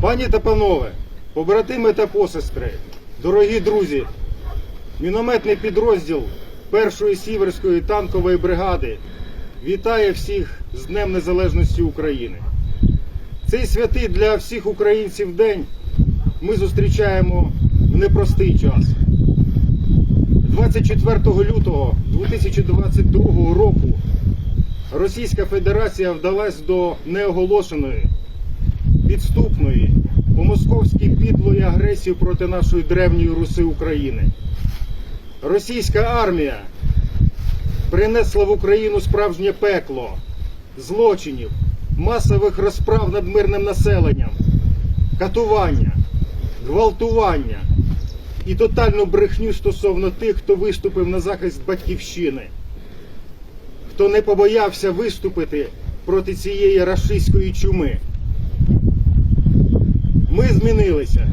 Пані та панове, побратими та посестри, дорогі друзі, мінометний підрозділ першої сіверської танкової бригади вітає всіх з Днем Незалежності України. Цей святий для всіх українців день ми зустрічаємо в непростий час. 24 лютого 2022 року Російська Федерація вдалась до неоголошеної, підступної, по-московськи підлої агресії проти нашої древньої Руси України. Російська армія принесла в Україну справжнє пекло злочинів, масових розправ над мирним населенням, катування, гвалтування і тотальну брехню стосовно тих, хто виступив на захист батьківщини хто не побоявся виступити проти цієї рашистської чуми. Ми змінилися.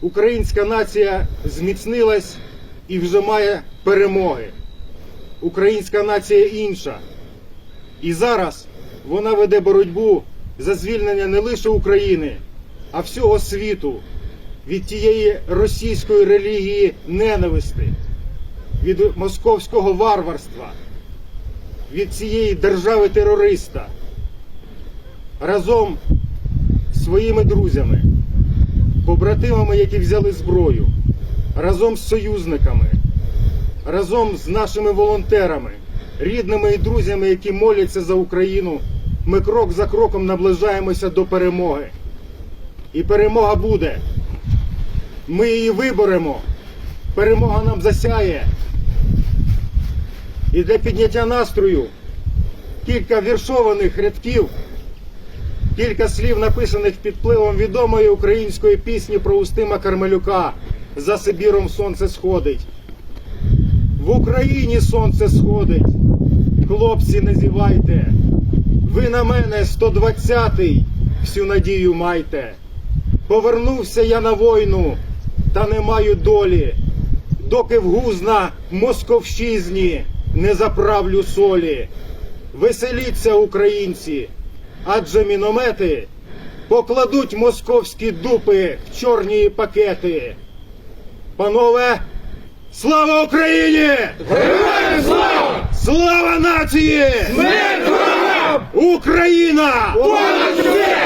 Українська нація зміцнилась і вже має перемоги. Українська нація інша. І зараз вона веде боротьбу за звільнення не лише України, а всього світу від тієї російської релігії ненависти, від московського варварства від цієї держави терориста разом своїми друзями, побратимами, які взяли зброю, разом з союзниками, разом з нашими волонтерами, рідними і друзями, які моляться за Україну, ми крок за кроком наближаємося до перемоги. І перемога буде. Ми її виборемо. Перемога нам засяє. І для підняття настрою кілька віршованих рядків, кілька слів написаних під впливом відомої української пісні про Устима Кармелюка За Сибіром сонце сходить. В Україні сонце сходить. Хлопці, не зівайте. Ви на мене 120-й, всю надію майте. Повернувся я на війну, та не маю долі, доки в гузна московщизні не заправлю солі. Веселіться, українці, адже міномети покладуть московські дупи в чорні пакети. Панове, слава Україні! Героям слава! Слава нації! Смерть ворогам! Україна! Понад все!